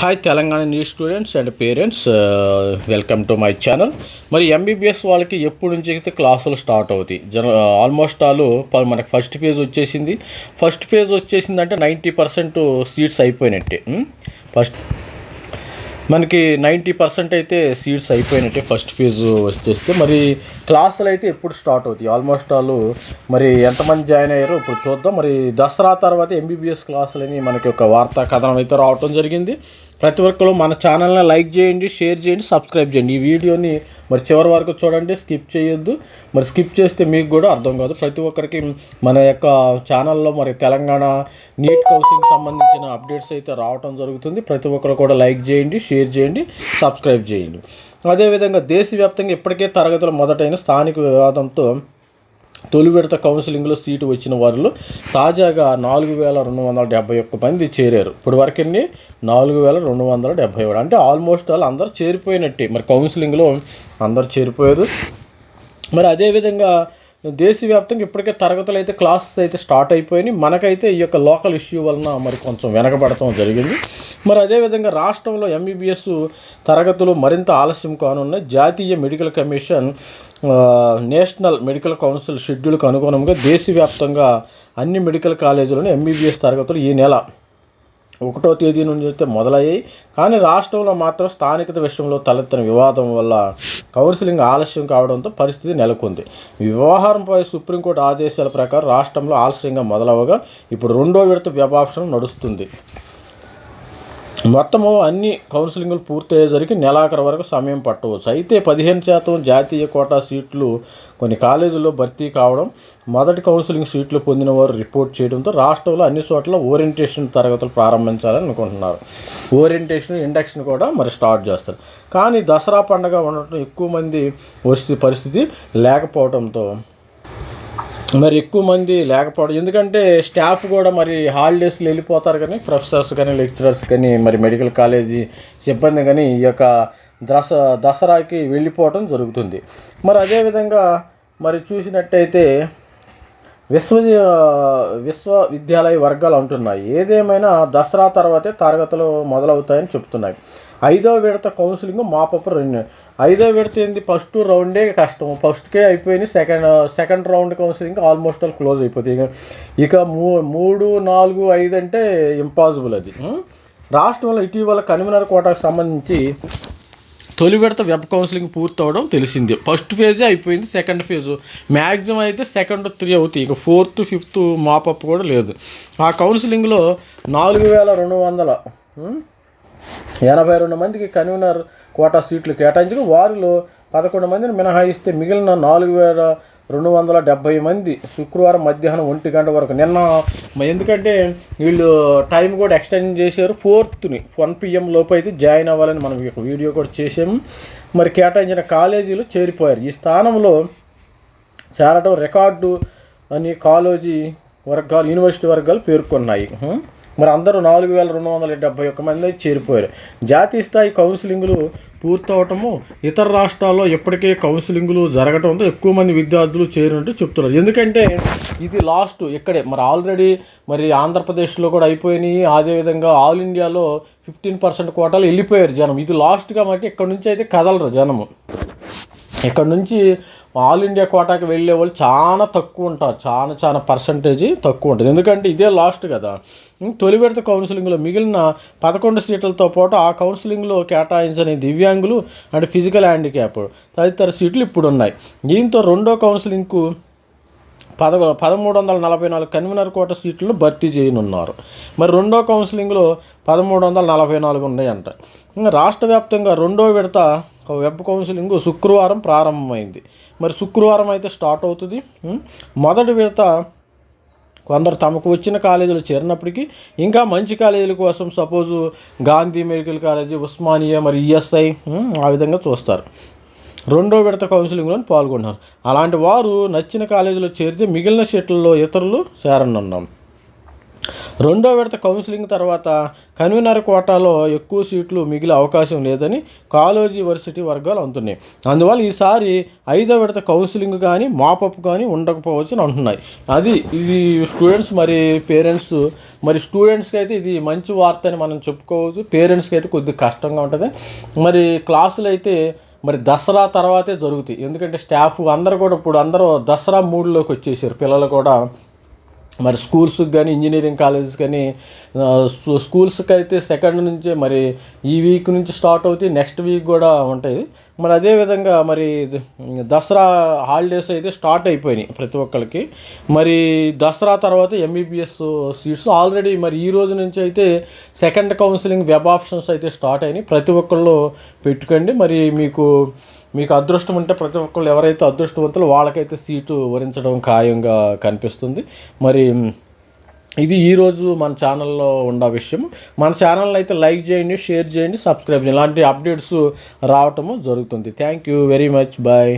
Hi Telangana news students and parents welcome to my channel మరి MBBS వాళ్ళకి ఎప్పటి నుంచి అయితే క్లాసులు స్టార్ట్ అవుతాయి? జన ఆల్మోస్ట్ ఆల్ మనకి ఫస్ట్ ఫేజ్ వచ్చేసింది. ఫస్ట్ ఫేజ్ వచ్చేసిందంటే నైంటీ పర్సెంట్ సీట్స్ అయిపోయినట్టే. Hmm? ఫస్ట్ మనకి నైంటీ పర్సెంట్ అయితే సీట్స్ అయిపోయినట్టే ఫస్ట్ ఫేజ్ వచ్చేస్తే. మరి క్లాసులు అయితే ఎప్పుడు స్టార్ట్ అవుతాయి? ఆల్మోస్ట్ ఆల్ మరి ఎంతమంది జాయిన్ అయ్యారో ఇప్పుడు చూద్దాం. మరి దసరా తర్వాత ఎంబీబీఎస్ క్లాసులని మనకి ఒక వార్తా కథనం అయితే రావటం జరిగింది. ప్రతి ఒక్కరు మన ఛానల్ని లైక్ చేయండి షేర్ చేయండి సబ్స్క్రైబ్ చేయండి. ఈ వీడియోని మరి చివరి వరకు చూడండి స్కిప్ చేయొద్దు. మరి స్కిప్ చేస్తే మీకు కూడా అర్థం కాదు. ప్రతి ఒక్కరికి మన యొక్క ఛానల్లో మరి తెలంగాణ నీట్ కౌన్సిలింగ్ సంబంధించిన అప్డేట్స్ అయితే రావటం జరుగుతుంది. ప్రతి ఒక్కరు కూడా లైక్ చేయండి షేర్ చేయండి సబ్స్క్రైబ్ చేయండి. అదేవిధంగా దేశవ్యాప్తంగా ఇప్పటికే తరగతులు మొదటైన స్థానిక వివాదంతో తొలి విడత కౌన్సిలింగ్లో సీటు వచ్చిన వారిలో తాజాగా నాలుగు వేల రెండు వందల డెబ్బై ఒక్క మంది చేరారు. ఇప్పుడు అన్ని నాలుగు వేల రెండు వందల డెబ్బై ఏడు అంటే ఆల్మోస్ట్ వాళ్ళు అందరూ చేరిపోయినట్టే. మరి కౌన్సిలింగ్లో అందరూ చేరిపోయారు. మరి అదేవిధంగా దేశవ్యాప్తంగా ఇప్పటికే తరగతులు అయితే క్లాసెస్ అయితే స్టార్ట్ అయిపోయినాయి. మనకైతే ఈ యొక్క లోకల్ ఇష్యూ వలన మరి కొంచెం వెనకబడటం జరిగింది. మరి అదేవిధంగా రాష్ట్రంలో ఎంబీబీఎస్ తరగతులు మరింత ఆలస్యం కానున్నాయి. జాతీయ medical commission national medical council షెడ్యూల్కు అనుగుణంగా దేశవ్యాప్తంగా అన్ని మెడికల్ కాలేజీలను ఎంబీబీఎస్ తరగతులు ఈ నెల ఒకటో తేదీ నుంచి అయితే మొదలయ్యాయి. కానీ రాష్ట్రంలో మాత్రం స్థానికత విషయంలో తలెత్తిన వివాదం వల్ల కౌన్సిలింగ్ ఆలస్యం కావడంతో పరిస్థితి నెలకొంది. వ్యవహారంపై సుప్రీంకోర్టు ఆదేశాల ప్రకారం రాష్ట్రంలో ఆలస్యంగా మొదలవగా ఇప్పుడు రెండో విడత వ్యభాషణ నడుస్తుంది. మొత్తము అన్ని కౌన్సిలింగ్లు పూర్తయ్యేసరికి నెలాఖరు వరకు సమయం పట్టవచ్చు. అయితే పదిహేను శాతం జాతీయ కోటా సీట్లు కొన్ని కాలేజీల్లో భర్తీ కావడం మొదటి కౌన్సిలింగ్ సీట్లు పొందిన వారు రిపోర్ట్ చేయడంతో రాష్ట్రంలో అన్ని చోట్ల ఓరియంటేషన్ తరగతులు ప్రారంభించాలని అనుకుంటున్నారు. ఓరియంటేషన్ ఇండక్షన్ కూడా మరి స్టార్ట్ చేస్తారు. కానీ దసరా పండగ ఉండటం ఎక్కువ మంది వస్తే పరిస్థితి లేకపోవడంతో మరి ఎక్కువ మంది లేకపోవడం. ఎందుకంటే స్టాఫ్ కూడా మరి హాలిడేస్లో వెళ్ళిపోతారు కానీ ప్రొఫెసర్స్ కానీ లెక్చరర్స్ కానీ మరి మెడికల్ కాలేజీ సిబ్బంది కానీ ఈ యొక్క దస దసరాకి వెళ్ళిపోవడం జరుగుతుంది. మరి అదేవిధంగా మరి చూసినట్టయితే విశ్వ విశ్వవిద్యాలయ వర్గాలు అంటున్నాయి. ఏదేమైనా దసరా తర్వాతే తరగతులు మొదలవుతాయని చెప్తున్నాయి. ఐదో విడత కౌన్సిలింగ్ మాపప్ రెండు ఐదో విడత ఏంది? ఫస్ట్ రౌండే కష్టం. ఫస్ట్కే అయిపోయింది second second round counselling almost all close అయిపోతుంది ఇక ఇక మూ మూడు నాలుగు ఐదు అంటే ఇంపాసిబుల్ అది. రాష్ట్రంలో ఇటీవల కన్వీనర్ కోటాకు సంబంధించి తొలి విడత వెబ్ కౌన్సిలింగ్ పూర్తవడం తెలిసింది. ఫస్ట్ ఫేజే అయిపోయింది. సెకండ్ ఫేజ్ మ్యాక్సిమం అయితే సెకండ్ త్రీ అవుతాయి. ఇక ఫోర్త్ ఫిఫ్త్ మాపప్ కూడా లేదు. ఆ కౌన్సిలింగ్లో నాలుగు వేల రెండు వందల ఎనభై రెండు మందికి కన్వీనర్ కోటా సీట్లు కేటాయించగా వారిలో పదకొండు మందిని మినహాయిస్తే మిగిలిన నాలుగు వేల రెండు వందల డెబ్బై మంది శుక్రవారం మధ్యాహ్నం ఒంటి గంట వరకు. నిన్న ఎందుకంటే వీళ్ళు టైం కూడా ఎక్స్టెండ్ చేశారు. ఫోర్త్ని వన్ పిఎం లోపు అయితే జాయిన్ అవ్వాలని మనం వీడియో కూడా చేసాము మరి కేటాయించిన కాలేజీలు చేరిపోయారు. ఈ స్థానంలో చేరడం రికార్డు అని కాలేజీ వర్గాలు యూనివర్సిటీ వర్గాలు పేర్కొన్నాయి. మరి అందరూ నాలుగు వేల రెండు వందల డెబ్బై ఒక్క మంది అయితే చేరిపోయారు. జాతీయ స్థాయి కౌన్సిలింగ్లు పూర్తవటము ఇతర రాష్ట్రాల్లో ఇప్పటికే కౌన్సిలింగ్లు జరగడంతో ఎక్కువ మంది విద్యార్థులు చేరినట్టు చెప్తున్నారు. ఎందుకంటే ఇది లాస్ట్ ఇక్కడే. మరి ఆల్రెడీ మరి ఆంధ్రప్రదేశ్లో కూడా అయిపోయినాయి. అదేవిధంగా ఆల్ ఇండియాలో ఫిఫ్టీన్ పర్సెంట్ కోటాలు వెళ్ళిపోయారు జనం. ఇది లాస్ట్ కాబట్టి ఇక్కడ నుంచి అయితే కదలరు జనము. ఇక్కడ నుంచి ఆల్ ఇండియా కోటాకి వెళ్ళే వాళ్ళు చాలా తక్కువ ఉంటారు. చాలా చాలా పర్సంటేజ్ తక్కువ ఉంటుంది. ఎందుకంటే ఇదే లాస్ట్ కదా. తొలి విడత కౌన్సిలింగ్లో మిగిలిన పదకొండు సీట్లతో పాటు ఆ కౌన్సిలింగ్లో కేటాయించని దివ్యాంగులు అంటే ఫిజికల్ హ్యాండిక్యాప్ తదితర సీట్లు ఇప్పుడు ఉన్నాయి. దీంతో రెండో కౌన్సిలింగ్కు పదకొ పదమూడు వందల నలభై నాలుగు కన్వీనర్ కోట సీట్లను భర్తీ చేయనున్నారు. మరి రెండో కౌన్సిలింగ్లో పదమూడు వందల నలభై నాలుగు ఉన్నాయంట. రాష్ట్ర వ్యాప్తంగా రెండో విడత వెబ్ కౌన్సిలింగ్ శుక్రవారం ప్రారంభమైంది. మరి శుక్రవారం అయితే స్టార్ట్ అవుతుంది. మొదటి విడత కొందరు తమకు వచ్చిన కాలేజీలు చేరినప్పటికీ ఇంకా మంచి కాలేజీల కోసం suppose Gandhi medical college Osmania మరి ఈఎస్ఐ ఆ విధంగా చూస్తారు. రెండో విడత కౌన్సిలింగ్లో పాల్గొన్నారు. అలాంటి వారు నచ్చిన కాలేజీలో చేరితే మిగిలిన సీట్లలో ఇతరులు చేరనున్నాం. రెండో విడత కౌన్సిలింగ్ తర్వాత కన్వీనర్ కోటాలో ఎక్కువ సీట్లు మిగిలే అవకాశం లేదని కాలేజీ వర్సిటీ వర్గాలు అంటున్నాయి. అందువల్ల ఈసారి ఐదో విడత కౌన్సిలింగ్ కానీ మాపప్ కానీ ఉండకపోవచ్చు అని అంటున్నాయి. అది ఇది స్టూడెంట్స్ మరి పేరెంట్స్ మరి స్టూడెంట్స్కి అయితే ఇది మంచి వార్త అని మనం చెప్పుకోవచ్చు. పేరెంట్స్కి అయితే కొద్దిగా కష్టంగా ఉంటుంది. మరి క్లాసులు అయితే మరి దసరా తర్వాతే జరుగుతాయి. ఎందుకంటే స్టాఫ్ అందరూ కూడా ఇప్పుడు అందరూ దసరా మూడ్లోకి వచ్చేసారు. పిల్లలు కూడా మరి స్కూల్స్కి కానీ ఇంజనీరింగ్ కాలేజెస్ కానీ స్కూల్స్కి అయితే సెకండ్ నుంచే మరి ఈ వీక్ నుంచి స్టార్ట్ అవుతాయి నెక్స్ట్ వీక్ కూడా ఉంటాయి. మరి అదేవిధంగా మరి దసరా హాలిడేస్ అయితే స్టార్ట్ అయిపోయినాయి ప్రతి ఒక్కరికి మరి దసరా తర్వాత ఎంబీబీఎస్ సీట్స్ ఆల్రెడీ మరి ఈ రోజు నుంచి అయితే సెకండ్ కౌన్సిలింగ్ వెబ్ ఆప్షన్స్ అయితే స్టార్ట్ అయినాయి. ప్రతి ఒక్కళ్ళు పెట్టుకోండి. మరి మీకు మీకు అదృష్టం ఉంటే ప్రతి ఒక్కళ్ళు ఎవరైతే అదృష్టవంతులు వాళ్ళకైతే సీటు వరించడం ఖాయంగా కనిపిస్తుంది. మరి ఇది ఈరోజు మన ఛానల్లో ఉన్న విషయం. మన ఛానల్ని అయితే లైక్ చేయండి షేర్ చేయండి సబ్స్క్రైబ్ చేయండి. ఇలాంటి అప్డేట్స్ రావటము జరుగుతుంది. Thank you very much. Bye.